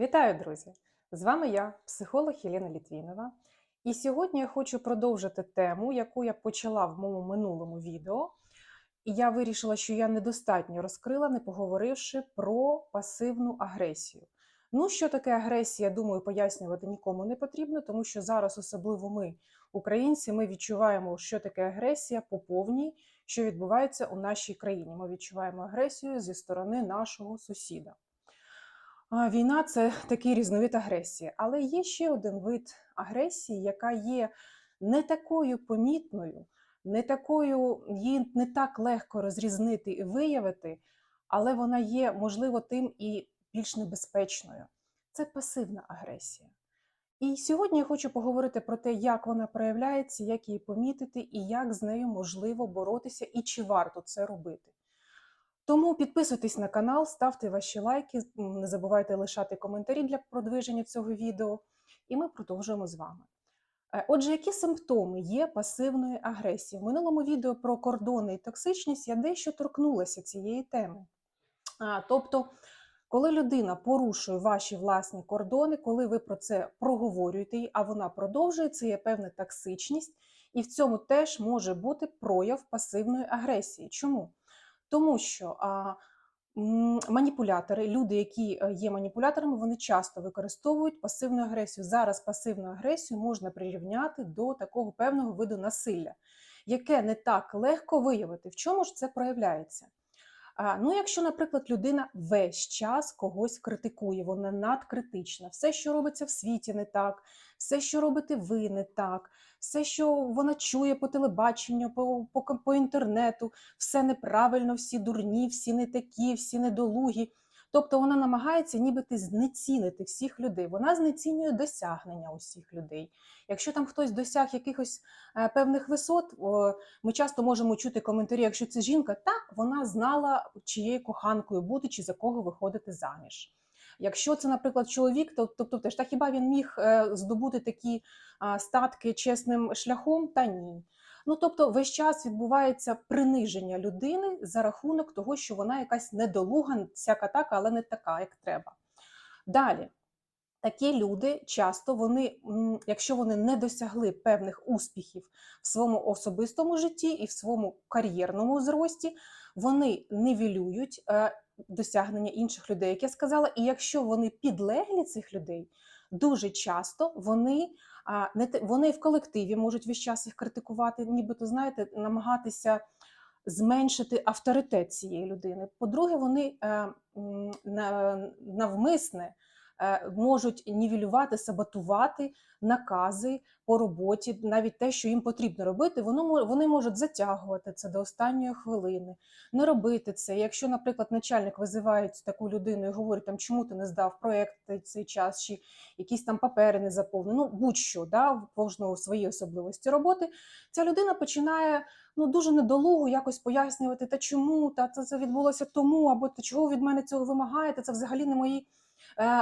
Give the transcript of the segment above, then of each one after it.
Вітаю, друзі! З вами я, психолог Єлена Літвінова. І сьогодні я хочу продовжити тему, яку я почала в моєму минулому відео. І я вирішила, що я недостатньо розкрила, не поговоривши про пасивну агресію. Ну, що таке агресія, думаю, пояснювати нікому не потрібно, тому що зараз, особливо ми, українці, ми відчуваємо, що таке агресія по повній, що відбувається у нашій країні. Ми відчуваємо агресію зі сторони нашого сусіда. Війна це такий різновид агресії, але є ще один вид агресії, яка є не такою помітною, не такою, її не так легко розрізнити і виявити, але вона є, можливо, тим і більш небезпечною. Це пасивна агресія. І сьогодні я хочу поговорити про те, як вона проявляється, як її помітити і як з нею можливо боротися, і чи варто це робити. Тому підписуйтесь на канал, ставте ваші лайки, не забувайте лишати коментарі для продвиження цього відео, і ми продовжуємо з вами. Е, Отже, які симптоми є пасивної агресії? В минулому відео про кордони і токсичність я дещо торкнулася цієї теми. А, тобто, коли людина порушує ваші власні кордони, коли ви про це проговорюєте, а вона продовжує, це є певна токсичність, і в цьому теж може бути прояв пасивної агресії. Чому? Тому що а, маніпулятори, люди, які е, є маніпуляторами, вони часто використовують пасивну агресію. Зараз пасивну агресію можна прирівняти до такого певного виду насилля, яке не так легко виявити. В чому ж це проявляється? А, ну, якщо, наприклад, людина весь час когось критикує, вона надкритична, все, що робиться в світі, не так, все, що робите ви, не так, все, що вона чує по телебаченню, по, по, по інтернету, все неправильно, всі дурні, всі не такі, всі недолугі. Тобто вона намагається нібито знецінити всіх людей. Вона знецінює досягнення усіх людей. Якщо там хтось досяг якихось е, певних висот, ми часто можемо чути коментарі, якщо це жінка, так вона знала, чиєю коханкою бути, чи за кого виходити заміж. Якщо це, наприклад, чоловік, то тобто теж та хіба він міг е, здобути такі статки чесним шляхом? Та ні. Ну тобто, весь час відбувається приниження людини за рахунок того, що вона якась недолуга, всяка така, але не така, як треба. Далі. Такі люди часто вони, якщо вони не досягли певних успіхів в своєму особистому житті і в своєму кар'єрному зрості, вони нівелюють е, досягнення інших людей, як я сказала. І якщо вони підлеглі цих людей, дуже часто вони, не вони в колективі можуть весь час їх критикувати, нібито знаєте, намагатися зменшити авторитет цієї людини. По-друге, вони е, навмисне можуть нівелювати, саботувати накази по роботі, навіть те, що їм потрібно робити, воно вони можуть затягувати це до останньої хвилини, не робити це. Якщо, наприклад, начальник визиває таку людину і говорить, там, чому ти не здав проєкт цей час, чи якісь там папери не заповнив, ну будь-що, да, в кожного свої особливості роботи, ця людина починає ну дуже недолуго якось пояснювати, та чому, та це, відбулося тому, або та чого від мене цього вимагаєте, це взагалі не мої е,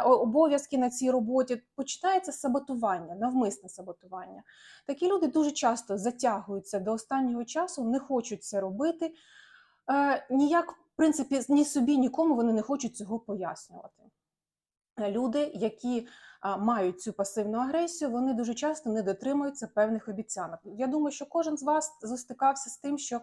обов'язки на цій роботі. Починається саботування, навмисне саботування. Такі люди дуже часто затягуються до останнього часу, не хочуть це робити. Е, ніяк, в принципі, ні собі, нікому вони не хочуть цього пояснювати. Е, Люди, які мають цю пасивну агресію, вони дуже часто не дотримуються певних обіцянок. Я думаю, що кожен з вас застикався з тим, що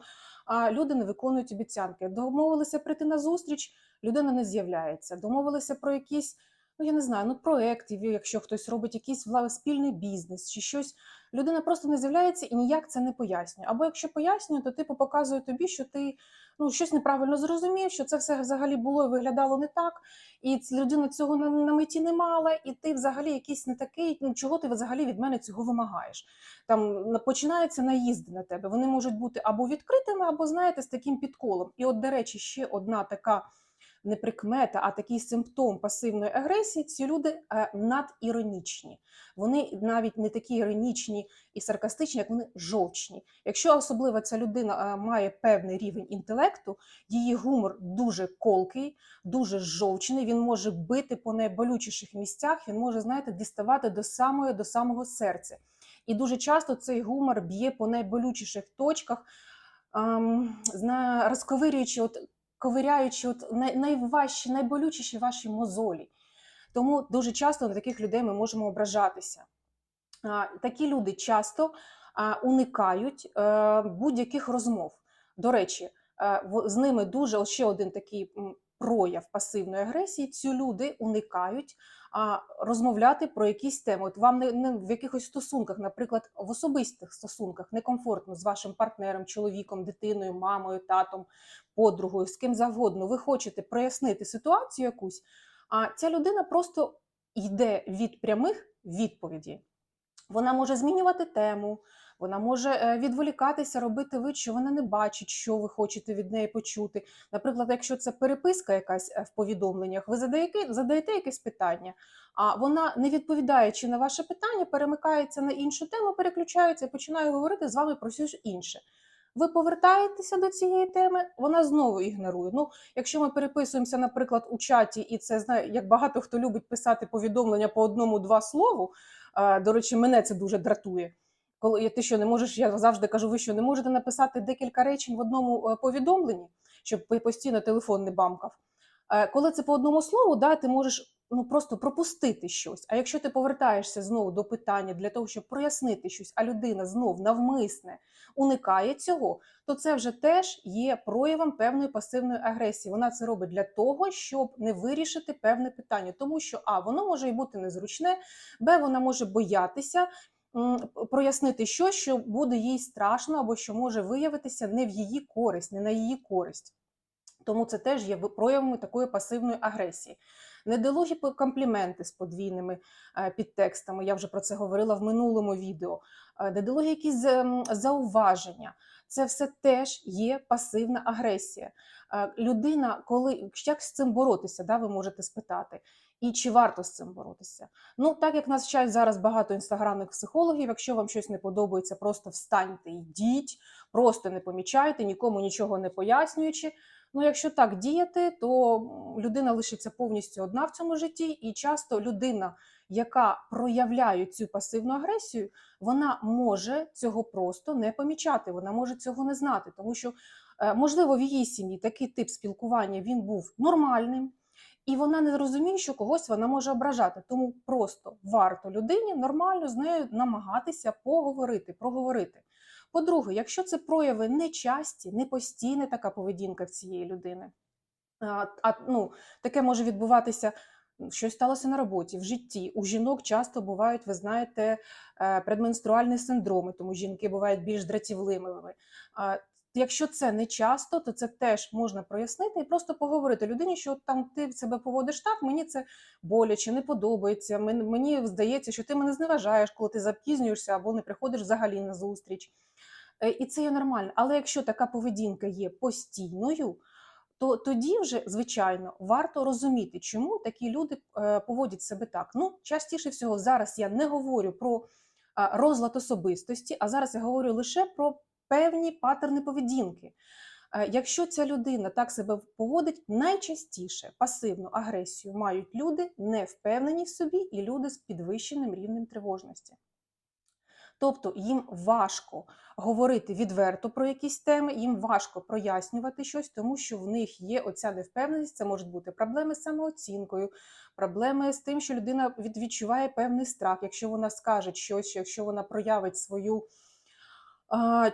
люди не виконують обіцянки. Домовилися прийти на зустріч, людина не з'являється. Домовилися про якісь, ну я не знаю, ну проєктів, якщо хтось робить якийсь вла- спільний бізнес чи щось. Людина просто не з'являється і ніяк це не пояснює. Або якщо пояснює, то типу показує тобі, що ти ну щось неправильно зрозумів, що це все взагалі було і виглядало не так і людина цього на, на меті не мала, і ти взагалі якийсь не такий. Ну чого ти взагалі від мене цього вимагаєш? Там починаються наїзди на тебе. Вони можуть бути або відкритими, або знаєте, з таким підколом. І от, до речі, ще одна така не прикмета, а такий симптом пасивної агресії. Ці люди е, надіронічні. Вони навіть не такі іронічні і саркастичні, як вони жовчні. Якщо особливо ця людина е, має певний рівень інтелекту, її гумор дуже колкий, дуже жовчний, він може бити по найболючіших місцях, він може, знаєте, діставати до самої, до самого серця. І дуже часто цей гумор б'є по найболючіших точках, ем, розковирюючи, от, ковиряючи от найважчі, найболючіші ваші мозолі. Тому дуже часто на таких людей ми можемо ображатися. Такі люди часто уникають е, будь-яких розмов. До речі, е, з ними дуже ще один такий прояв пасивної агресії. Ці люди уникають а, розмовляти про якісь теми. От вам не, не в якихось стосунках, наприклад, в особистих стосунках некомфортно з вашим партнером, чоловіком, дитиною, мамою, татом, подругою, з ким завгодно. Ви хочете прояснити ситуацію якусь, а ця людина просто йде від прямих відповідей. Вона може змінювати тему, вона може е, відволікатися, робити вид, що вона не бачить, що ви хочете від неї почути. Наприклад, якщо це переписка якась е, в повідомленнях, ви задаєте, задаєте якесь питання, а вона, не відповідаючи на ваше питання, перемикається на іншу тему, переключається і починає говорити з вами про щось інше. Ви повертаєтеся до цієї теми, вона знову ігнорує. Ну, якщо ми переписуємося, наприклад, у чаті, і це знає, як багато хто любить писати повідомлення по одному-два слову. До речі, мене це дуже дратує. Коли ти що не можеш, я завжди кажу, ви що не можете написати декілька речень в одному е, повідомленні, щоб постійно телефон не бамкав. Е, Коли це по одному слову, да, ти можеш ну просто пропустити щось. А якщо ти повертаєшся знову до питання для того, щоб прояснити щось, а людина знов навмисне уникає цього, то це вже теж є проявом певної пасивної агресії. Вона це робить для того, щоб не вирішити певне питання, тому що а воно може і бути незручне, б вона може боятися. Прояснити щось, що буде їй страшно, або що може виявитися не в її користь, не на її користь. Тому це теж є проявами такої пасивної агресії. Недолугі компліменти з подвійними е, підтекстами. Я вже про це говорила в минулому відео. Е, Недолугі якісь ем, зауваження. Це все теж є пасивна агресія. Е, Людина, коли як з цим боротися, да, ви можете спитати. І чи варто з цим боротися? Ну, так як нас вчать зараз багато інстаграмних психологів, якщо вам щось не подобається, просто встаньте, йдіть, просто не помічайте, нікому нічого не пояснюючи. Ну, якщо так діяти, то людина лишиться повністю одна в цьому житті, і часто людина, яка проявляє цю пасивну агресію, вона може цього просто не помічати, вона може цього не знати, тому що, е, можливо, в її сім'ї такий тип спілкування він був нормальним. І вона не розуміє, що когось вона може ображати. Тому просто варто людині нормально з нею намагатися поговорити, проговорити. По-друге, якщо це прояви не часті, не постійна така поведінка в цієї людини, а, а ну, таке може відбуватися. Щось сталося на роботі, в житті. У жінок часто бувають, ви знаєте, е, предменструальні синдроми, тому жінки бувають більш дратівливими. Якщо це не часто, то це теж можна прояснити і просто поговорити людині, що там ти себе поводиш так, мені це боляче, не подобається. Мені здається, що ти мене зневажаєш, коли ти запізнюєшся або не приходиш взагалі на зустріч. Е, І це є нормально. Але якщо така поведінка є постійною, то тоді вже, звичайно, варто розуміти, чому такі люди е, поводять себе так. Ну, частіше всього, зараз я не говорю про розлад особистості, а зараз я говорю лише про певні патерни поведінки. Е, Якщо ця людина так себе поводить, найчастіше пасивну агресію мають люди не впевнені в собі і люди з підвищеним рівнем тривожності. Тобто їм важко говорити відверто про якісь теми, їм важко прояснювати щось, тому що в них є оця невпевненість. Це можуть бути проблеми з самооцінкою, проблеми з тим, що людина відчуває певний страх, якщо вона скаже щось, якщо вона проявить свою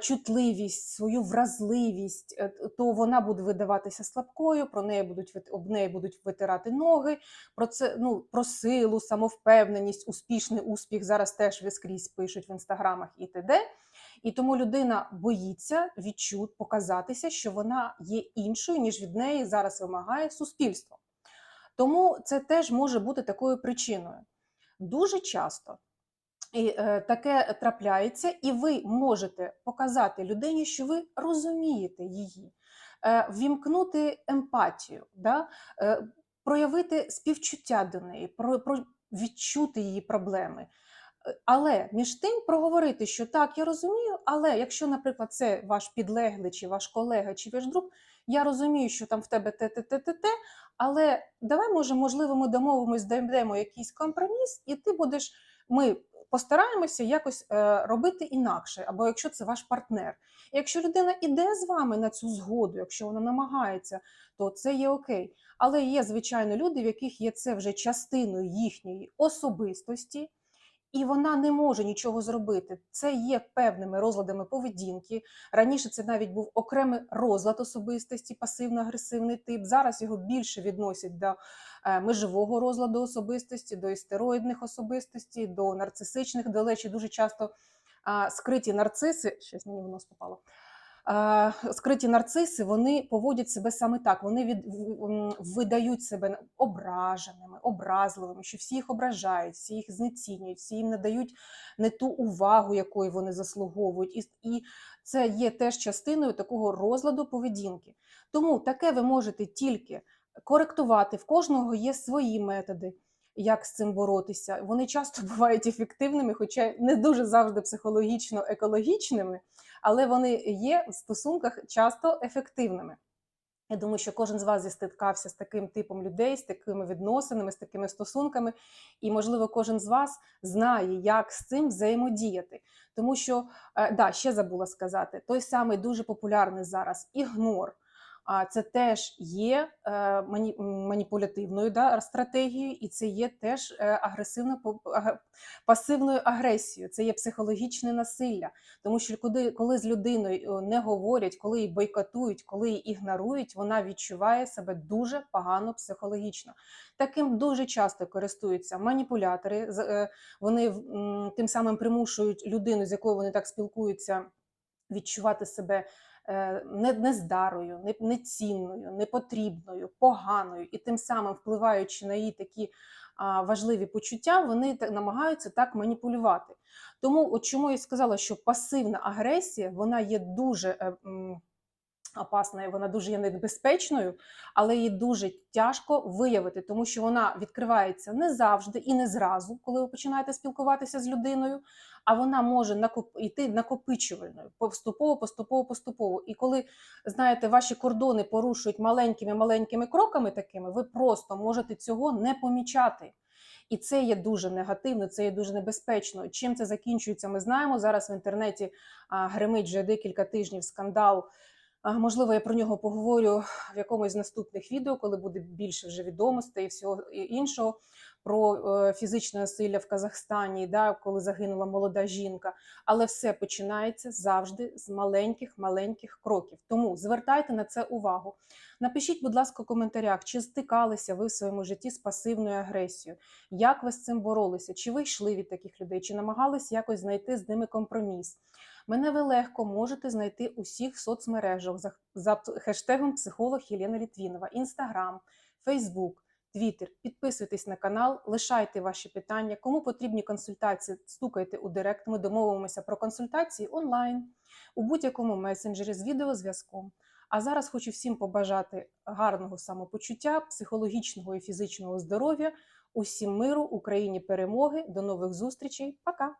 чутливість, свою вразливість, е, то вона буде видаватися слабкою, про неї будуть об неї будуть витирати ноги. Про це ну про силу, самовпевненість, успішний успіх зараз теж скрізь пишуть в інстаграмах і т.д. І тому людина боїться відчут показатися, що вона є іншою, ніж від неї зараз вимагає суспільство. Тому це теж може бути такою причиною. Дуже часто і, е, таке трапляється, і ви можете показати людині, що ви розумієте її, е, ввімкнути емпатію, да? е, проявити співчуття до неї, про, про відчути її проблеми. Але між тим проговорити, що так, я розумію, але якщо, наприклад, це ваш підлеглий, чи ваш колега, чи ваш друг, я розумію, що там в тебе те, те, те, те, те, але давай, може, можливо, ми домовимось, знайдемо якийсь компроміс, і ти будеш, ми постараємося якось е, робити інакше, або якщо це ваш партнер. І якщо людина іде з вами на цю згоду, якщо вона намагається, то це є окей. Але є, звичайно, люди, в яких є це вже частиною їхньої особистості, і вона не може нічого зробити. Це є певними розладами поведінки. Раніше це навіть був окремий розлад особистості, пасивно-агресивний тип. Зараз його більше відносять до межового розладу особистості, до істероїдних особистостей, до нарцисичних. До речі, дуже часто скриті нарциси, щось мені в нос попало. А, скриті нарциси вони поводять себе саме так. Вони від, видають себе ображеними, образливими, що всі їх ображають, всі їх знецінюють, всі їм надають не ту увагу, якої вони заслуговують. І, і це є теж частиною такого розладу поведінки. Тому таке ви можете тільки коректувати. В кожного є свої методи, як з цим боротися. Вони часто бувають ефективними, хоча не дуже завжди психологічно екологічними, але вони є в стосунках часто ефективними. Я думаю, що кожен з вас зістикався з таким типом людей, з такими відносинами, з такими стосунками, і, можливо, кожен з вас знає, як з цим взаємодіяти. Тому що, е, да, ще забула сказати, той самий дуже популярний зараз ігнор. А це теж є е, маніпулятивною да, стратегією, і це є теж е, агресивно пасивною агресією, це є психологічне насилля. Тому що коли, коли з людиною е, не говорять, коли її бойкотують, коли її ігнорують, вона відчуває себе дуже погано психологічно. Таким дуже часто користуються маніпулятори. Вони тим самим примушують людину, з якою вони так спілкуються, відчувати себе не- нездарою, не- нецінною, непотрібною, поганою, і тим самим впливаючи на її такі важливі почуття, вони та- намагаються так маніпулювати. Тому, от чому я сказала, що пасивна агресія вона є дуже е, опасною, вона дуже є небезпечною, але її дуже тяжко виявити, тому що вона відкривається не завжди і не зразу, коли ви починаєте спілкуватися з людиною, а вона може накоп... йти накопичувальною, поступово, поступово, поступово. І коли знаєте, ваші кордони порушують маленькими маленькими кроками такими, ви просто можете цього не помічати. І це є дуже негативно, це є дуже небезпечно. Чим це закінчується? Ми знаємо. Зараз в інтернеті гримить вже декілька тижнів скандал. Можливо, я про нього поговорю в якомусь з наступних відео, коли буде більше вже відомостей і всього іншого про е, фізичне насилля в Казахстані, да, коли загинула молода жінка. Але все починається завжди з маленьких маленьких кроків. Тому звертайте на це увагу. Напишіть, будь ласка, у коментарях, чи стикалися ви в своєму житті з пасивною агресією, як ви з цим боролися, чи ви йшли від таких людей, чи намагались якось знайти з ними компроміс. Мене ви легко можете знайти у всіх соцмережах за хештегом психолог Єлена Літвінова, Інстаграм, Фейсбук, Твіттер. Підписуйтесь на канал, лишайте ваші питання. Кому потрібні консультації, стукайте у директ. Ми домовимося про консультації онлайн у будь-якому месенджері з відеозв'язком. А зараз хочу всім побажати гарного самопочуття, психологічного і фізичного здоров'я, усім миру, Україні перемоги. До нових зустрічей. Пока!